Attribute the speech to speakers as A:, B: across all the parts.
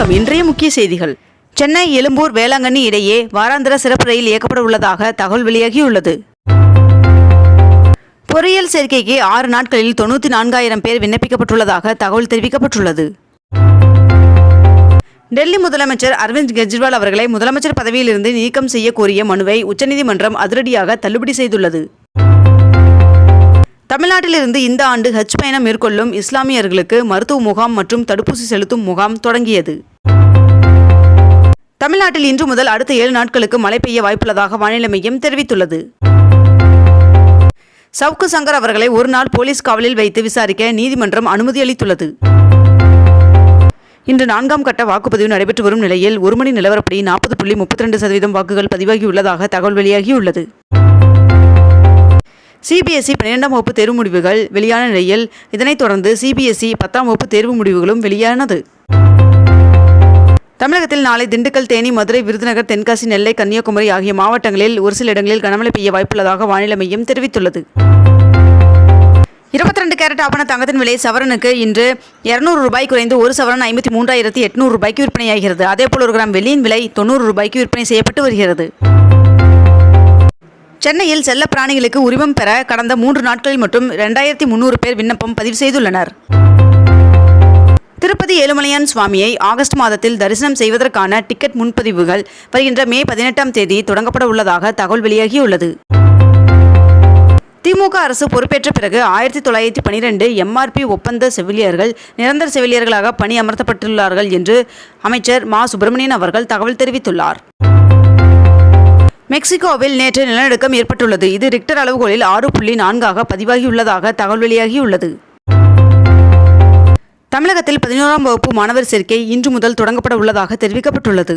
A: வணக்கம். இன்றைய முக்கிய செய்திகள். சென்னை எழும்பூர் வேளாங்கண்ணி இடையே வாராந்திர சிறப்பு ரயில் இயக்கப்பட உள்ளதாக தகவல் வெளியாகியுள்ளது. பொறியியல் சேர்க்கைக்கு ஆறு நாட்களில் தொண்ணூற்றி நான்காயிரம் பேர் விண்ணப்பிக்கப்பட்டுள்ளதாக தகவல் தெரிவிக்கப்பட்டுள்ளது. டெல்லி முதலமைச்சர் அரவிந்த் கெஜ்ரிவால் அவர்களை முதலமைச்சர் பதவியிலிருந்து நீக்கம் செய்ய கோரிய மனுவை உச்சநீதிமன்றம் அதிரடியாக தள்ளுபடி செய்துள்ளது. தமிழ்நாட்டிலிருந்து இந்த ஆண்டு ஹஜ் பயணம் மேற்கொள்ளும் இஸ்லாமியர்களுக்கு மருத்துவ முகாம் மற்றும் தடுப்பூசி செலுத்தும் முகாம் தொடங்கியது. தமிழ்நாட்டில் இன்று முதல் அடுத்த ஏழு நாட்களுக்கு மழை பெய்ய வாய்ப்புள்ளதாக வானிலை மையம் தெரிவித்துள்ளது. சவுக்கு சங்கர் அவர்களை ஒரு நாள் போலீஸ் காவலில் வைத்து விசாரிக்க நீதிமன்றம் அனுமதி அளித்துள்ளது. இன்று நான்காம் கட்ட வாக்குப்பதிவு நடைபெற்று வரும் நிலையில் ஒரு மணி நிலவரப்படி நாற்பது புள்ளி முப்பத்தி ரெண்டு சதவீதம் வாக்குகள் பதிவாகியுள்ளதாக தகவல் வெளியாகியுள்ளது. சிபிஎஸ்இ பன்னிரெண்டாம் வகுப்பு தேர்வு முடிவுகள் வெளியான நிலையில். இதனைத் தொடர்ந்து சிபிஎஸ்இ பத்தாம் வகுப்பு தேர்வு முடிவுகளும் வெளியானது. தமிழகத்தில் நாளை திண்டுக்கல் தேனி மதுரை விருதுநகர் தென்காசி நெல்லை கன்னியாகுமரி ஆகிய மாவட்டங்களில் ஒரு சில இடங்களில் கனமழை பெய்ய வாய்ப்புள்ளதாக வானிலை மையம் தெரிவித்துள்ளது. இருபத்தி ரெண்டு கேரட் ஆபண தங்கத்தின் விலை சவரனுக்கு இன்று இருநூறு ரூபாய் குறைந்து ஒரு சவரன் ஐம்பத்தி மூன்றாயிரத்தி எட்நூறு ரூபாய்க்கு விற்பனையாகிறது. அதேபோல் ஒரு கிராம் வெள்ளியின் விலை தொண்ணூறு ரூபாய்க்கு விற்பனை செய்யப்பட்டு வருகிறது. சென்னையில் செல்ல பிராணிகளுக்கு உரிமம் பெற கடந்த மூன்று நாட்களில் மட்டும் ரெண்டாயிரத்தி முந்நூறு பேர் விண்ணப்பம் பதிவு செய்துள்ளனர். திருப்பதி ஏழுமலையான் சுவாமியை ஆகஸ்ட் மாதத்தில் தரிசனம் செய்வதற்கான டிக்கெட் முன்பதிவுகள் வருகின்ற மே பதினெட்டாம் தேதி தொடங்கப்பட உள்ளதாக தகவல் வெளியாகியுள்ளது. திமுக அரசு பொறுப்பேற்ற பிறகு ஆயிரத்தி தொள்ளாயிரத்தி பனிரெண்டு எம்ஆர்பி ஒப்பந்த செவிலியர்கள் நிரந்தர செவிலியர்களாக பணி அமர்த்தப்பட்டுள்ளார்கள் என்று அமைச்சர் மா சுப்பிரமணியன் அவர்கள் தகவல் தெரிவித்துள்ளார். மெக்சிகோவில் நேற்று நிலநடுக்கம் ஏற்பட்டுள்ளது. இது ரிக்டர் அளவுகோலில் ஆறு புள்ளி நான்காக பதிவாகியுள்ளதாக தகவல் வெளியாகியுள்ளது. தமிழகத்தில் பதினோராம் வகுப்பு மாணவர் சேர்க்கை இன்று முதல் தொடங்கப்பட உள்ளதாக தெரிவிக்கப்பட்டுள்ளது.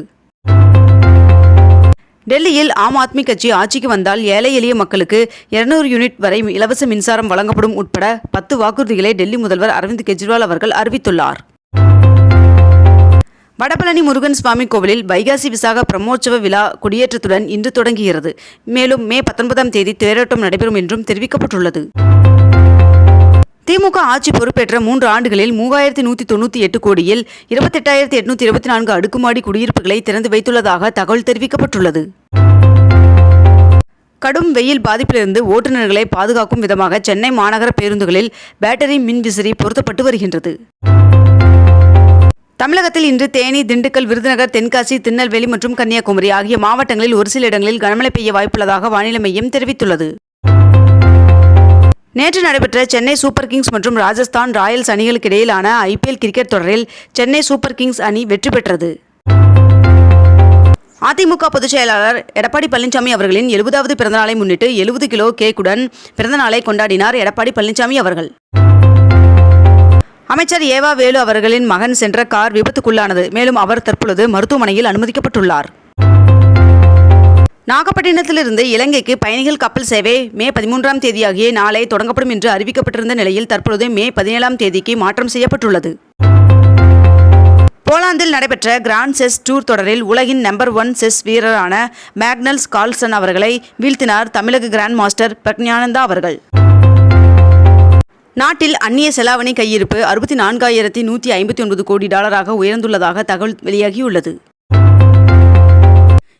A: டெல்லியில் ஆம் ஆத்மி கட்சி ஆட்சிக்கு வந்தால் ஏழை எளிய மக்களுக்கு இருநூறு யூனிட் வரை இலவச மின்சாரம் வழங்கப்படும் உட்பட பத்து வாக்குறுதிகளை டெல்லி முதல்வர் அரவிந்த் கெஜ்ரிவால் அவர்கள் அறிவித்துள்ளார். வடபழனி முருகன் சுவாமி கோவிலில் வைகாசி விசாக பிரம்மோற்சவ விழா கொடியேற்றத்துடன் இன்று தொடங்குகிறது. மேலும் மே பத்தொன்பதாம் தேதி தேரோட்டம் நடைபெறும் என்றும் தெரிவிக்கப்பட்டுள்ளது. திமுக ஆட்சி பொறுப்பேற்ற மூன்று ஆண்டுகளில் மூவாயிரத்தி நூற்றி தொண்ணூற்றி எட்டு கோடியில் இருபத்தெட்டாயிரத்தி எட்நூற்றி இருபத்தி நான்கு அடுக்குமாடி குடியிருப்புகளை திறந்து வைத்துள்ளதாக தகவல் தெரிவிக்கப்பட்டுள்ளது. கடும் வெயில் பாதிப்பிலிருந்து ஓட்டுநர்களை பாதுகாக்கும் விதமாக சென்னை மாநகர பேருந்துகளில் பேட்டரி மின் விசிறி பொருத்தப்பட்டு வருகின்றது. தமிழகத்தில் இன்று தேனி திண்டுக்கல் விருதுநகர் தென்காசி திருநெல்வேலி மற்றும் கன்னியாகுமரி ஆகிய மாவட்டங்களில் ஒரு சில இடங்களில் கனமழை பெய்ய வாய்ப்புள்ளதாக வானிலை மையம் தெரிவித்துள்ளது. நேற்று நடைபெற்ற சென்னை சூப்பர் கிங்ஸ் மற்றும் ராஜஸ்தான் ராயல்ஸ் அணிகளுக்கு இடையிலான ஐபிஎல் கிரிக்கெட் தொடரில் சென்னை சூப்பர் கிங்ஸ் அணி வெற்றி பெற்றது. அதிமுக பொதுச் செயலாளர் எடப்பாடி பழனிசாமி அவர்களின் எழுபதாவது பிறந்தநாளை முன்னிட்டு எழுபது கிலோ கேக்குடன் பிறந்தநாளை கொண்டாடினார் எடப்பாடி பழனிசாமி அவர்கள். அமைச்சர் ஏவா வேலு அவர்களின் மகன் சென்ற கார் விபத்துக்குள்ளானது. மேலும் அவர் தற்பொழுது மருத்துவமனையில் அனுமதிக்கப்பட்டுள்ளார். நாகப்பட்டினத்திலிருந்து இலங்கைக்கு பயணிகள் கப்பல் சேவை மே பதிமூன்றாம் தேதியாகிய நாளை தொடங்கப்படும் என்று அறிவிக்கப்பட்டிருந்த நிலையில் தற்பொழுது மே பதினேழாம் தேதிக்கு மாற்றம் செய்யப்பட்டுள்ளது. போலாந்தில் நடைபெற்ற கிராண்ட் செஸ் டூர் தொடரில் உலகின் நம்பர் ஒன் செஸ் வீரரான மேக்னல்ஸ் கால்சன் அவர்களை வீழ்த்தினார் தமிழக கிராண்ட் மாஸ்டர் பிரக்ஞானந்தா அவர்கள். நாட்டில் அந்நிய செலாவணி கையிருப்பு அறுபத்தி நான்காயிரத்தி நூற்றி ஐம்பத்தி ஒன்பது கோடி டாலராக உயர்ந்துள்ளதாக தகவல் வெளியாகியுள்ளது.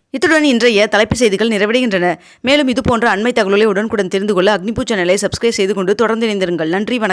A: இத்துடன் இன்றைய தலைப்பு செய்திகள் நிறைவடைகின்றன. மேலும் இதுபோன்ற அண்மை தகவலை உடனுக்குடன் தெரிந்து கொள்ள அக்னிபூ சேனலை சப்ஸ்கிரைப் செய்து கொண்டு தொடர்ந்து இணைந்திருங்கள். நன்றி வணக்கம்.